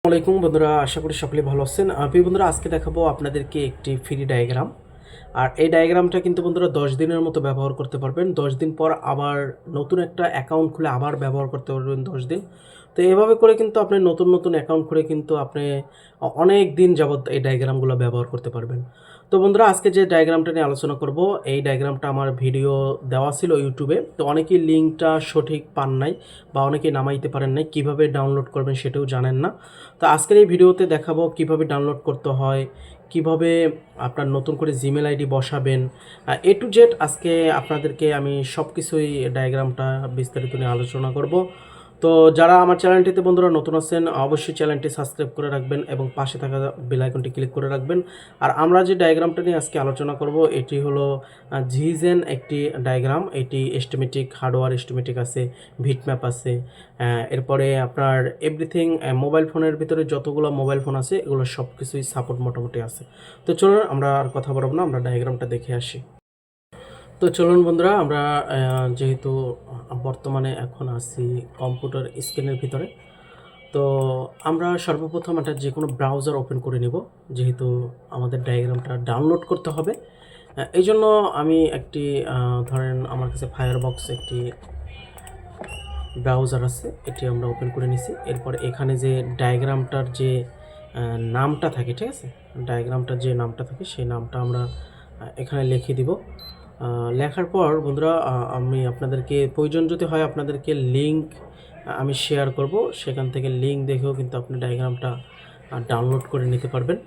আসসালামাইকুম বন্ধুরা, আশা করি সকলে ভালো আছেন। আমি বন্ধুরা, আজকে দেখাবো আপনাদেরকে একটি ফ্রি ডায়াগ্রাম আর এই ডায়াগ্রামটা কিন্তু বন্ধুরা দশ দিনের মতো ব্যবহার করতে পারবেন। দশ দিন পর আবার নতুন একটা অ্যাকাউন্ট খুলে আবার ব্যবহার করতে পারবেন দশ দিন। তো এভাবে করে কিন্তু আপনি নতুন নতুন অ্যাকাউন্ট খুলে কিন্তু আপনি অনেক দিন যাবত এই ডায়াগ্রামগুলো ব্যবহার করতে পারবেন। তো বন্ধুরা, আজকে যে ডায়াগ্রামটা নিয়ে আলোচনা করব, এই ডায়াগ্রামটা আমার ভিডিও দেওয়া ছিল ইউটিউবে তো অনেকেই লিঙ্কটা সঠিক পান নাই বা অনেকেই নামাইতে পারেন নাই, কীভাবে ডাউনলোড করবেন সেটাও জানেন না। তো আজকের এই ভিডিওতে দেখাবো কীভাবে ডাউনলোড করতে হয়, কীভাবে আপনার নতুন করে জিমেল আইডি বসাবেন। এ টু জেড আজকে আপনাদেরকে আমি সব কিছুই ডায়াগ্রামটা বিস্তারিত নিয়ে আলোচনা করব। তো যারা আমার চ্যানেলটিতে বন্ধুরা নতুন আছেন, অবশ্যই চ্যানেলটি সাবস্ক্রাইব করে রাখবেন এবং পাশে থাকা বেল আইকনটি ক্লিক করে রাখবেন। আর আমরা যে ডায়াগ্রামটা নিয়ে আজকে আলোচনা করব, এটি হলো ঝিজেন একটি ডায়াগ্রাম এটি এস্টিমেটিক হার্ডওয়্যার এস্টিমেটিক আছে ভিটম্যাপ আছে এরপরে আপনার এভরিথিং মোবাইল ফোনের ভিতরে যতগুলো মোবাইল ফোন আছে, এগুলো সব কিছুই সাপোর্ট মোটামুটি আছে। তো চলুন আমরা আর কথা বলব না, আমরা ডায়াগ্রামটা দেখে আসি। তো চলুন বন্ধুরা, আমরা যেহেতু বর্তমানে এখন আছি কম্পিউটার স্ক্রিনের ভিতরে, তো আমরা সর্বপ্রথম একটা যে কোনো ব্রাউজার ওপেন করে নিব, যেহেতু আমাদের ডায়াগ্রামটা ডাউনলোড করতে হবে। এই জন্য আমি একটি ধরেন আমার কাছে ফায়ারবক্স একটি ব্রাউজার আছে, এটি আমরা ওপেন করে নিছি। এরপর এখানে যে ডায়াগ্রামটার যে নামটা থাকে, ঠিক আছে? ডায়াগ্রামটার যে নামটা থাকে, সেই নামটা আমরা এখানে লিখে দিব। লেখার পর বন্ধুরা আমি আপনাদেরকে, প্রয়োজন যদি হয় আপনাদেরকে লিঙ্ক আমি শেয়ার করব। সেখান থেকে লিঙ্ক দেখেও কিন্তু আপনি ডায়াগ্রামটা ডাউনলোড করে নিতে পারবেন।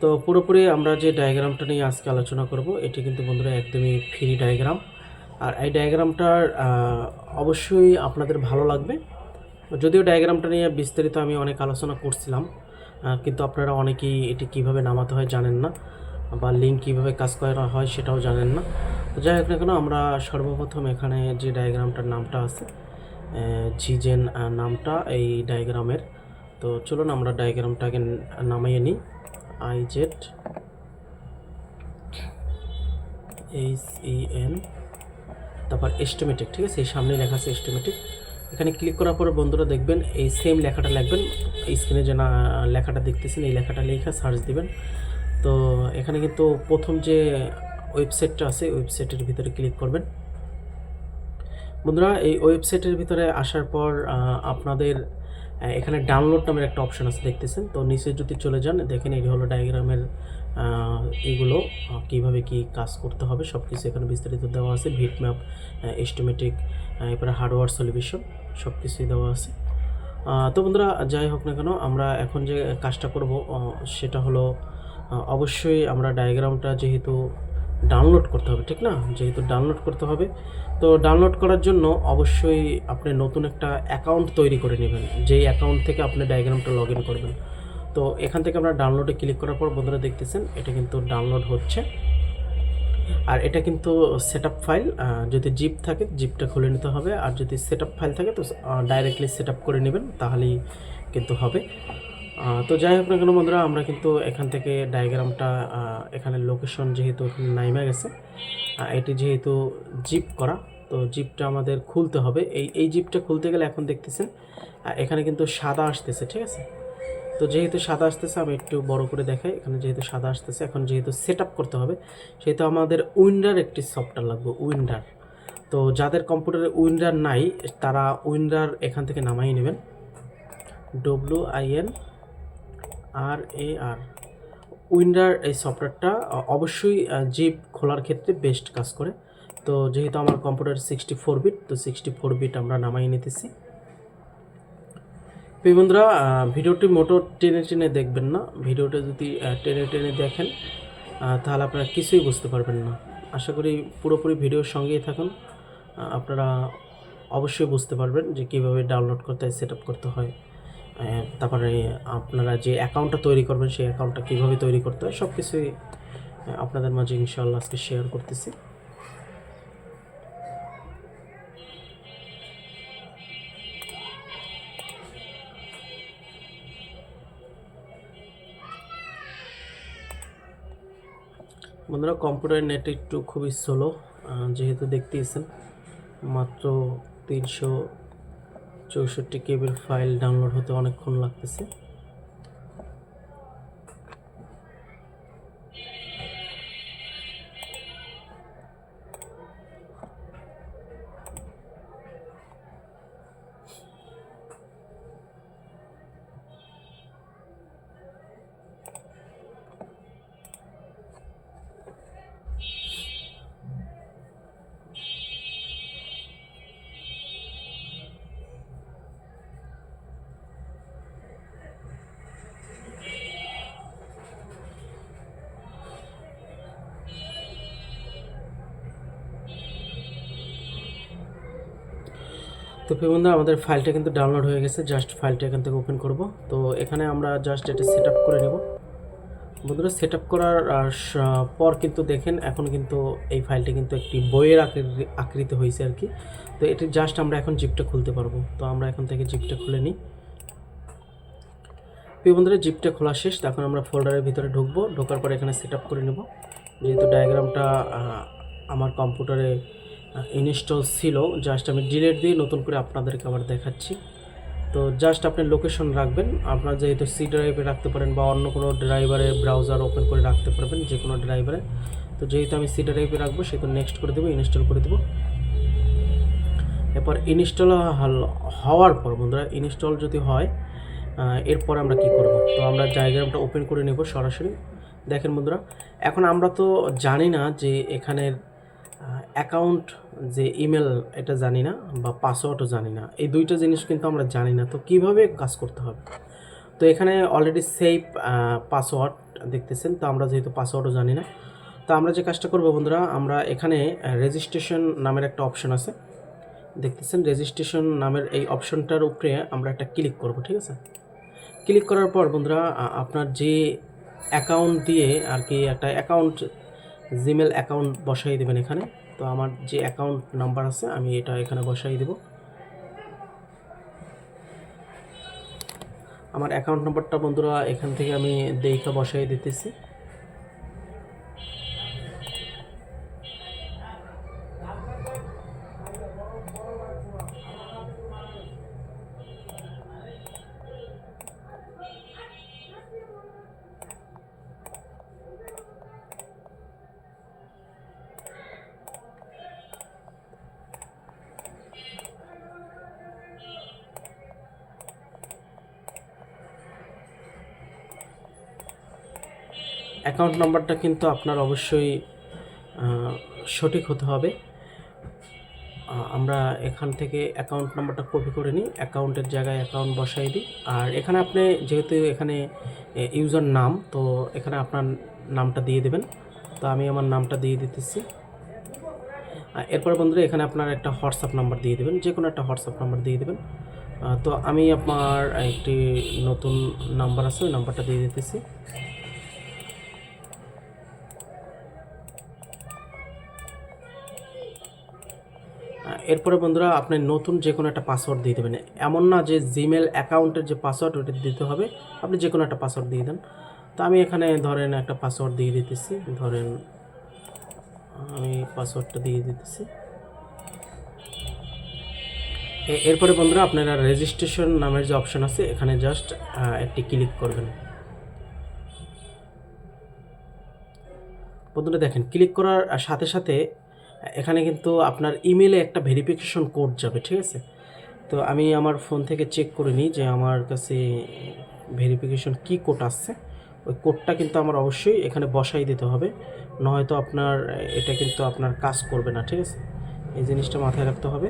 তো পুরোপুরি আমরা যে ডায়াগ্রামটা নিয়ে আজকে আলোচনা করব, এটি কিন্তু বন্ধুরা একদমই ফ্রি ডায়াগ্রাম আর এই ডায়াগ্রামটার অবশ্যই আপনাদের ভালো লাগবে। যদিও ডায়াগ্রামটা নিয়ে বিস্তারিত আমি অনেক আলোচনা করছিলাম কিন্তু আপনারা অনেকেই এটি কীভাবে নামাতে হয় জানেন না, বা লিঙ্ক কীভাবে কাজ করা হয় সেটাও জানেন না। তো যাই হোক না কেন, আমরা সর্বপ্রথম এখানে যে ডায়াগ্রামটার নামটা আছে জিজেন নামটা এই ডায়াগ্রামের তো চলুন আমরা ডায়াগ্রামটাকে নামিয়ে নিই। আই জেড এইচ এন তারপর এস্টিমেটিক ঠিক আছে? এই সামনে লেখা আছে এস্টিমেটিক এখানে ক্লিক করার পরে বন্ধুরা দেখবেন, এই সেম লেখাটা লিখবেন এই স্ক্রিনে যে না, লেখাটা দেখতেছেন, এই লেখাটা লেখা সার্চ দিবেন। তো এখানে কিন্তু প্রথম যে ওয়েবসাইটটা আছে ওয়েবসাইটের ভিতরে ক্লিক করবেন। বন্ধুরা, এই ওয়েবসাইটের ভিতরে আসার পর আপনাদের এখানে ডাউনলোড নামের একটা অপশন আছে, দেখতেছেন? তো নিচে যদি চলে যান, দেখেন এই হলো ডায়াগ্রামের এগুলো কীভাবে কি কাজ করতে হবে সব কিছু এখানে বিস্তারিত দেওয়া আছে। ভিট ম্যাপ এস্টিমেটিক এরপরে হার্ডওয়্যার সলিউশন সব কিছুই দেওয়া আছে। তো বন্ধুরা, যাই হোক না কেন, আমরা এখন যে কাজটা করব সেটা হলো অবশ্যই আমরা ডায়াগ্রামটা যেহেতু ডাউনলোড করতে হবে, ঠিক না? যেহেতু ডাউনলোড করতে হবে। তো ডাউনলোড করার জন্য অবশ্যই আপনি নতুন একটা অ্যাকাউন্ট তৈরি করে নেবেন, যেই অ্যাকাউন্ট থেকে আপনি ডায়াগ্রামটা লগ ইন করবেন। তো এখান থেকে আমরা ডাউনলোডে ক্লিক করার পর বন্ধুরা দেখতেছেন, এটা কিন্তু ডাউনলোড হচ্ছে। আর এটা কিন্তু সেট আপ ফাইল যদি জিপ থাকে জিপটা খুলে নিতে হবে। আর যদি সেট আপ ফাইল থাকে, তো ডাইরেক্টলি সেট আপ করে নেবেন, তাহলেই কিন্তু হবে। তো যাই হোক না কেন বন্ধুরা, আমরা কিন্তু এখান থেকে ডায়াগ্রামটা এখানে লোকেশন যেহেতু এখানে নাইমা গেছে এটি যেহেতু জিপ করা, তো জিপটা আমাদের খুলতে হবে। এই এই জিপটা খুলতে গেলে এখন দেখতেছেন এখানে কিন্তু সাদা আসতেছে, ঠিক আছে? তো যেহেতু সাদা আসতেছে, আমি একটু বড় করে দেখাই। এখানে যেহেতু সাদা আসতেছে, এখন যেহেতু সেট করতে হবে, সেহেতু আমাদের উইন্ডার একটি সফটওয়্যার লাগবে উইন্ডার তো যাদের কম্পিউটারে উইন্ডার নাই, তারা উইন্ডার এখান থেকে নামাই নেবেন। W IN R A R winder এই সফটওয়্যারটা অবশ্যই জিপ খোলার ক্ষেত্রে বেস্ট কাজ করে। তো যেহেতু আমার কম্পিউটার সিক্সটি ফোর বিট তো সিক্সটি ফোর বিট আমরা নামাই নিতেছি। প্রিয় বন্ধুরা ভিডিওটি মোটো টেনে টেনে দেখবেন না। ভিডিওটা যদি টেনে টেনে দেখেন তাহলে আপনারা কিছুই বুঝতে পারবেন না। আশা করি পুরোপুরি ভিডিওর সঙ্গেই থাকুন। আপনারা অবশ্যই বুঝতে পারবেন যে কীভাবে ডাউনলোড করতে হয় সেট করতে হয়। তারপরে আপনারা যে অ্যাকাউন্টটা তৈরি করবেন, সেই অ্যাকাউন্টটা কীভাবে তৈরি করতে হয় সব কিছুই আপনাদের মাঝে ইনশাআল্লাহ আজকে শেয়ার করতেছি। বন্ধুরা কম্পিউটার নেট একটু খুবই স্লো যেহেতু দেখতেইছেন, মাত্র তিনশো চৌষট্টি কেবির ফাইল ডাউনলোড হতে অনেকক্ষণ লাগতেছে। তো প্রিয় বন্ধুরা, আমাদের ফাইলটা কিন্তু ডাউনলোড হয়ে গেছে। জাস্ট ফাইলটা এখান থেকে ওপেন করব। তো এখানে আমরা জাস্ট এটা সেট করে নেব। বন্ধুরা সেট করার পর কিন্তু দেখেন, এখন কিন্তু এই ফাইলটি কিন্তু একটি বইয়ের আকৃতি- হয়েছে আর কি। তো এটি জাস্ট আমরা এখন জিপটা খুলতে পারব। তো আমরা এখন থেকে জিপটা খুলে নিই। প্রিয় বন্ধুরা, জিপটা খোলা শেষ। তখন আমরা ফোল্ডারের ভিতরে ঢুকবো। ঢোকার পর এখানে সেট করে নেব। যেহেতু ডায়াগ্রামটা আমার কম্পিউটারে ইনস্টল ছিল। জাস্ট আমি ডিলেট দিয়ে নতুন করে আপনাদেরকে আবার দেখাচ্ছি। তো জাস্ট আপনি লোকেশন রাখবেন। আপনার যেহেতু সি ড্রাইভে রাখতে পারেন বা অন্য কোনো ড্রাইভারে ব্রাউজার ওপেন করে রাখতে পারবেন, যে কোনো ড্রাইভারে তো যেহেতু আমি সি ড্রাইভে রাখব, সেহেতু নেক্সট করে দেবো ইনস্টল করে দেবো। এরপর ইনস্টল হওয়ার পর বন্ধুরা ইনস্টল যদি হয় এরপর আমরা কি করব? তো আমরা ডায়াগ্রামটা ওপেন করে নেব সরাসরি। দেখেন বন্ধুরা, এখন আমরা তো জানি না যে এখানের অ্যাকাউন্ট যে ইমেল এটা জানি না বা পাসওয়ার্ডও জানি না, এই দুইটা জিনিস কিন্তু আমরা জানি না। তো কীভাবে কাজ করতে হবে? তো এখানে অলরেডি সেভ পাসওয়ার্ড দেখতেছেন, তো আমরা যেহেতু পাসওয়ার্ডও জানি না, তো আমরা যে কাজটা করব বন্ধুরা, আমরা এখানে রেজিস্ট্রেশন নামের একটা অপশন আছে। দেখতেছেন রেজিস্ট্রেশন নামের এই অপশনটার উপরে আমরা একটা ক্লিক করব, ঠিক আছে? ক্লিক করার পর বন্ধুরা আপনার যে অ্যাকাউন্ট দিয়ে আর কি একটা অ্যাকাউন্ট জিমেল অ্যাকাউন্ট বসাই দেবেন এখানে। তো আমার যে অ্যাকাউন্ট নাম্বার আছে, আমি এটা এখানে বসাই দেব। আমার অ্যাকাউন্ট নাম্বারটা বন্ধুরা এখান থেকে আমি দেখা বসাই দিতেছি। অ্যাকাউন্ট নাম্বারটা কিন্তু আপনার অবশ্যই সঠিক হতে হবে। আমরা এখান থেকে অ্যাকাউন্ট নাম্বারটা কপি করে নিই অ্যাকাউন্টের জায়গায় অ্যাকাউন্ট বসাই দিই। আর এখানে আপনি যেহেতু এখানে ইউজার নাম, তো এখানে আপনার নামটা দিয়ে দেবেন। তো আমি আমার নামটা দিয়ে দিতেছি। এরপর বন্ধুরা, এখানে আপনার একটা হোয়াটসঅ্যাপ নাম্বার দিয়ে দেবেন যে কোনো একটা হোয়াটসঅ্যাপ নাম্বার দিয়ে দেবেন। তো আমি আপনার একটি নতুন নাম্বার আছে, ওই নাম্বারটা দিয়ে দিতেছি। এরপরে বন্ধুরা আপনি নতুন যে কোনো একটা পাসওয়ার্ড দিয়ে দেবেন। এমন না যে জিমেল অ্যাকাউন্টের যে পাসওয়ার্ড ওটা দিতে হবে। আপনি যে কোনো একটা পাসওয়ার্ড দিয়ে দেন। তো আমি এখানে ধরেন একটা পাসওয়ার্ড দিয়ে দিতেছি। ধরেন, আমি পাসওয়ার্ডটা দিয়ে দিতেছি। এরপরে বন্ধুরা আপনারা রেজিস্ট্রেশন নামের যে অপশন আছে, এখানে জাস্ট একটি ক্লিক করবেন। বন্ধুরা দেখেন ক্লিক করার সাথে সাথে এখানে কিন্তু আপনার ইমেলে একটা ভেরিফিকেশন কোড যাবে, ঠিক আছে? তো আমি আমার ফোন থেকে চেক করে নিই যে আমার কাছে ভেরিফিকেশন কি কোড আসছে। ওই কোডটা কিন্তু আমার অবশ্যই এখানে বসাই দিতে হবে, নয়তো আপনার, এটা কিন্তু আপনার কাজ করবে না, ঠিক আছে? এই জিনিসটা মাথায় রাখতে হবে।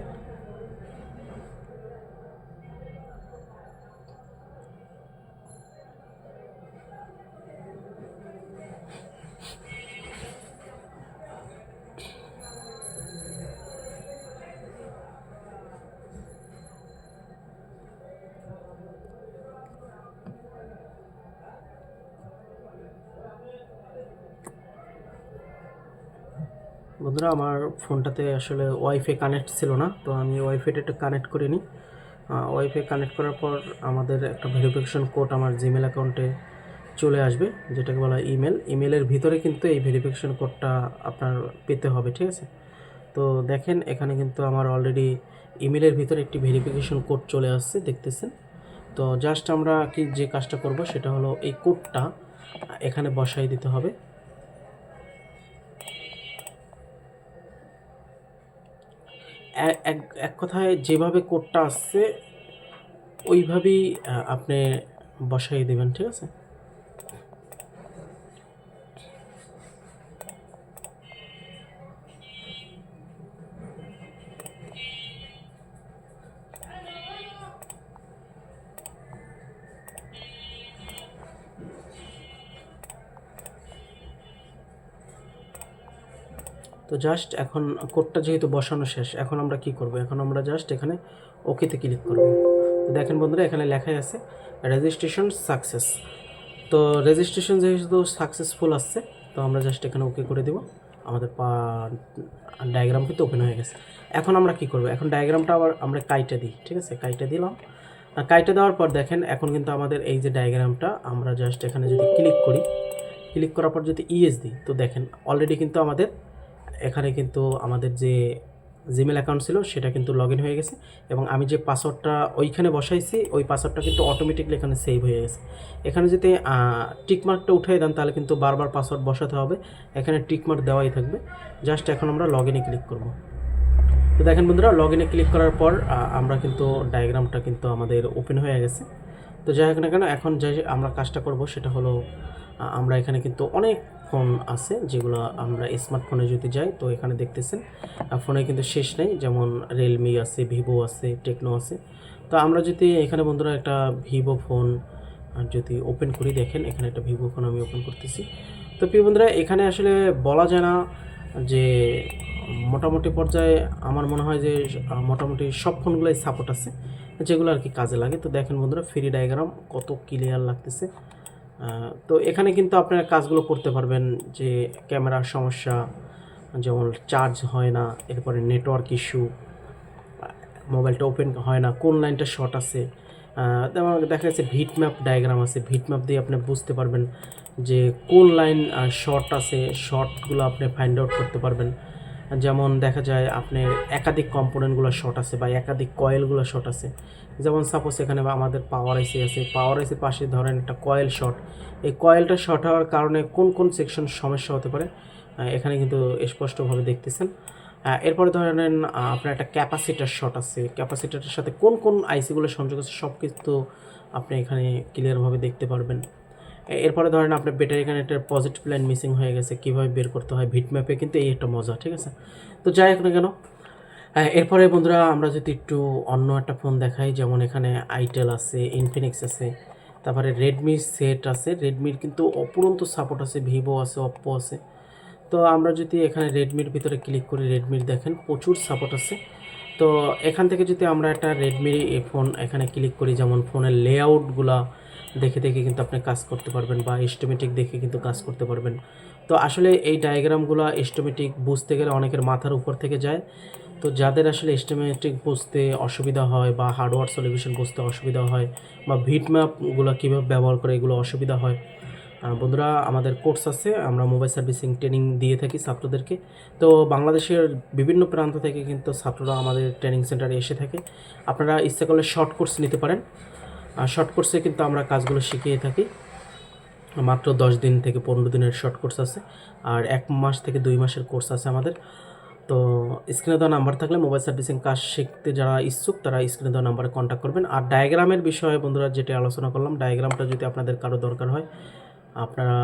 বন্ধুরা, আমার ফোনটাতে আসলে ওয়াইফাই কানেক্ট ছিল না, তো আমি ওয়াইফাইটা একটু কানেক্ট করে নিই। ওয়াইফাই কানেক্ট করার পর আমাদের একটা ভেরিফিকেশন কোড আমার জিমেল অ্যাকাউন্টে চলে আসবে, যেটাকে বলা ইমেল ইমেলের ভিতরে কিন্তু এই ভেরিফিকেশন কোডটা আপনার পেতে হবে, ঠিক আছে? তো দেখেন, এখানে কিন্তু আমার অলরেডি ইমেলের ভিতরে একটি ভেরিফিকেশন কোড চলে আসছে, দেখতেছেন? তো জাস্ট আমরা কি যে কাজটা করব, সেটা হলো এই কোডটা এখানে বসাই দিতে হবে। এক এক কথায় যেভাবে কোডটা আসছে ওইভাবেই আপনি বসাই দেবেন ঠিক আছে? জাস্ট এখন কোডটা যেহেতু বসানো শেষ, এখন আমরা কি করব? এখন আমরা জাস্ট এখানে ওকেতে ক্লিক করব। দেখেন বন্ধুরা, এখানে লেখাই আছে রেজিস্ট্রেশন সাকসেস তো রেজিস্ট্রেশন যেহেতু সাকসেসফুল আসছে, তো আমরা জাস্ট এখানে ওকে করে দেব। আমাদের পা ডায়াগ্রাম কিন্তু ওপেন হয়ে গেছে। এখন আমরা কি করব? এখন ডায়াগ্রামটা আবার আমরা কাইটে দিই, ঠিক আছে? কাইটে দিলাম। কাইটে দেওয়ার পর দেখেন, এখন কিন্তু আমাদের এই যে ডায়াগ্রামটা আমরা জাস্ট এখানে যদি ক্লিক করি ক্লিক করার পর যদি ইএস দিই, তো দেখেন অলরেডি কিন্তু আমাদের এখানে কিন্তু আমাদের যে জিমেল অ্যাকাউন্ট ছিল, সেটা কিন্তু লগ হয়ে গেছে এবং আমি যে পাসওয়ার্ডটা ওইখানে বসাইছি, ওই পাসওয়ার্ডটা কিন্তু অটোমেটিকলি এখানে সেভ হয়ে গেছে। এখানে যদি টিকমার্কটা উঠিয়ে দেন, তাহলে কিন্তু বারবার পাসওয়ার্ড বসাতে হবে। এখানে টিকমার্ক দেওয়াই থাকবে। জাস্ট এখন আমরা লগ ইনে ক্লিক করব। তো দেখেন বন্ধুরা লগ ইনে ক্লিক করার পর আমরা কিন্তু ডায়াগ্রামটা কিন্তু আমাদের ওপেন হয়ে গেছে। তো যাই হোক না কেন, এখন যে আমরা কাজটা করব, সেটা হলো আমরা এখানে কিন্তু অনেক ফোন আছে, যেগুলো আমরা স্মার্টফোনে যদি যাই, তো এখানে দেখতেছেন ফোনে কিন্তু শেষ নেই, যেমন রিয়েলমি আছে ভিভো আছে টেকনো আছে। তো আমরা যদি এখানে বন্ধুরা একটা ভিভো ফোন যদি ওপেন করি, দেখেন, এখানে একটা ভিভো ফোন আমি ওপেন করতেছি। তো প্রিয় বন্ধুরা, এখানে আসলে বলা যায় না যে মোটামুটি পর্যায়ে আমার মনে হয় যে মোটামুটি সব ফোনগুলোই সাপোর্ট আছে, যেগুলো আর কি কাজে লাগে। তো দেখেন বন্ধুরা ফ্রি ডায়াগ্রাম কত ক্লিয়ার লাগতেছে। তো এখানে কিন্তু আপনারা কাজগুলো করতে পারবেন যে ক্যামেরার সমস্যা, যেমন চার্জ হয় না, এরপরে নেটওয়ার্ক ইস্যু মোবাইলটা ওপেন হয় না, কোন লাইনটা শর্ট আছে তেমন দেখা যাচ্ছে ভিট ম্যাপ ডায়াগ্রাম আছে ভিট ম্যাপ দিয়ে আপনি বুঝতে পারবেন যে কোন লাইন শর্ট আছে শর্টগুলো আপনি ফাইন্ড আউট করতে পারবেন। যেমন দেখা যায় আপনার একাধিক কম্পোনেন্টগুলো শর্ট আছে বা একাধিক কয়েলগুলো শর্ট আছে। যেমন সাপোজ এখানে আমাদের পাওয়ার আইসি আছে পাওয়ার আইসির পাশে ধরেন একটা কয়েল শর্ট এই কয়েলটা শর্ট হওয়ার কারণে কোন কোন সেকশন সমস্যা হতে পারে? এখানে কিন্তু স্পষ্টভাবে দেখতেছেন। এরপরে ধরেন আপনার একটা ক্যাপাসিটার শর্ট আছে। ক্যাপাসিটারের সাথে কোন কোন আইসিগুলো সংযোগ আছে সব কিছু আপনি এখানে ক্লিয়ারভাবে দেখতে পারবেন। এরপরে ধরেন আপনার ব্যাটারি কানেক্টের পজিটিভ লাইন মিসিং হয়ে গেছে, কীভাবে বের করতে হয় ভিট ম্যাপে কিন্তু এই একটা মজা, ঠিক আছে? তো যাই হোক না কেন এরপরে বন্ধুরা আমরা যদি একটু অন্য একটা ফোন দেখাই, যেমন এখানে আইটেল আছে ইনফিনিক্স আছে, তারপরে রেডমি সেট আছে রেডমির কিন্তু অপুরন্ত সাপোর্ট আছে ভিভো আছে অপ্পো আছে। তো আমরা যদি এখানে রেডমির ভিতরে ক্লিক করি রেডমির দেখেন প্রচুর সাপোর্ট আছে। তো এখান থেকে যদি আমরা একটা রেডমি ফোন এখানে ক্লিক করি, যেমন ফোনের লেআউটগুলা দেখে দেখে কিন্তু আপনি কাজ করতে পারবেন বা এস্টিমেটিক দেখে কিন্তু কাজ করতে পারবেন। তো আসলে এই ডায়াগ্রামগুলো এস্টোমেটিক বুঝতে গেলে অনেকের মাথার উপর থেকে যায়। তো যাদের আসলে এস্টিমেটিক বুঝতে অসুবিধা হয় বা হার্ডওয়্যার সলিউশন বুঝতে অসুবিধা হয় বা ভিট ম্যাপগুলো কীভাবে ব্যবহার করে এগুলো অসুবিধা হয় বন্ধুরা, আমাদের কোর্স আছে। আমরা মোবাইল সার্ভিসিং ট্রেনিং দিয়ে থাকি ছাত্রদেরকে। তো বাংলাদেশের বিভিন্ন প্রান্ত থেকে কিন্তু ছাত্ররা আমাদের ট্রেনিং সেন্টারে এসে থাকে। আপনারা ইচ্ছা করলে শর্ট কোর্স নিতে পারেন। শর্ট কোর্সে কিন্তু আমরা কাজগুলো শিখিয়ে থাকি। মাত্র দশ দিন থেকে পনেরো দিনের শর্ট কোর্স আছে। আর এক মাস থেকে দুই মাসের কোর্স আছে আমাদের। তো স্ক্রিনে দেওয়া নাম্বার থাকলে মোবাইল সার্ভিসিং কাজ শিখতে যারা ইচ্ছুক, তারা স্ক্রিনে দেওয়া নাম্বারে কন্ট্যাক্ট করবেন। আর ডায়াগ্রামের বিষয়ে বন্ধুরা যেটা আলোচনা করলাম ডায়াগ্রামটা যদি আপনাদের কারও দরকার হয় আপনারা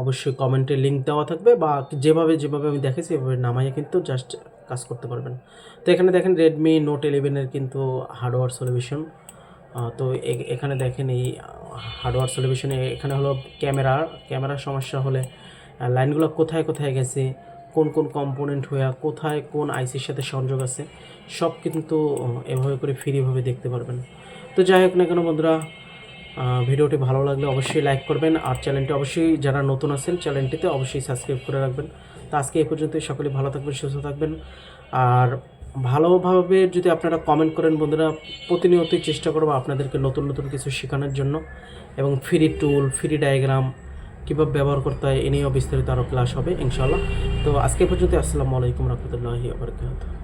অবশ্যই কমেন্টে লিঙ্ক দেওয়া থাকবে বা যেভাবে যেভাবে আমি দেখেছি, এভাবে নামাইয়ে কিন্তু জাস্ট কাজ করতে পারবেন। তো এখানে দেখেন রেডমি নোট ইলেভেনের কিন্তু হার্ডওয়্যার সলিউশন তো এখানে দেখেন এই হার্ডওয়্যার সলিউশনে এখানে হলো ক্যামেরা। ক্যামেরার সমস্যা হলে লাইনগুলো কোথায় কোথায় গেছে? কোন কোন কম্পোনেন্ট হয়ে কোথায়, কোন আইসির সাথে সংযোগ আছে? সব কিন্তু এভাবে করে ফ্রিভাবে দেখতে পারবেন। তো যাই হোক না কেন বন্ধুরা ভিডিওটি ভালো লাগলে অবশ্যই লাইক করবেন আর চ্যানেলটি অবশ্যই যারা নতুন আছেন, চ্যানেলটিতে অবশ্যই সাবস্ক্রাইব করে রাখবেন। তো আজকে এই পর্যন্তই, সকলে ভালো থাকবেন, সুস্থ থাকবেন। আর ভালোভাবে যদি আপনারা কমেন্ট করেন, বন্ধুরা, প্রতিনিয়তই চেষ্টা করব আপনাদেরকে নতুন নতুন কিছু শেখানোর জন্য। এবং ফ্রি টুল ফ্রি ডায়াগ্রাম কীভাবে ব্যবহার করতে হয়, এ নিয়েও বিস্তারিত আরও ক্লাস হবে ইনশাল্লাহ তো আজকে পর্যন্ত আসসালামু আলাইকুম রহমতুল্লাহি আবরকাত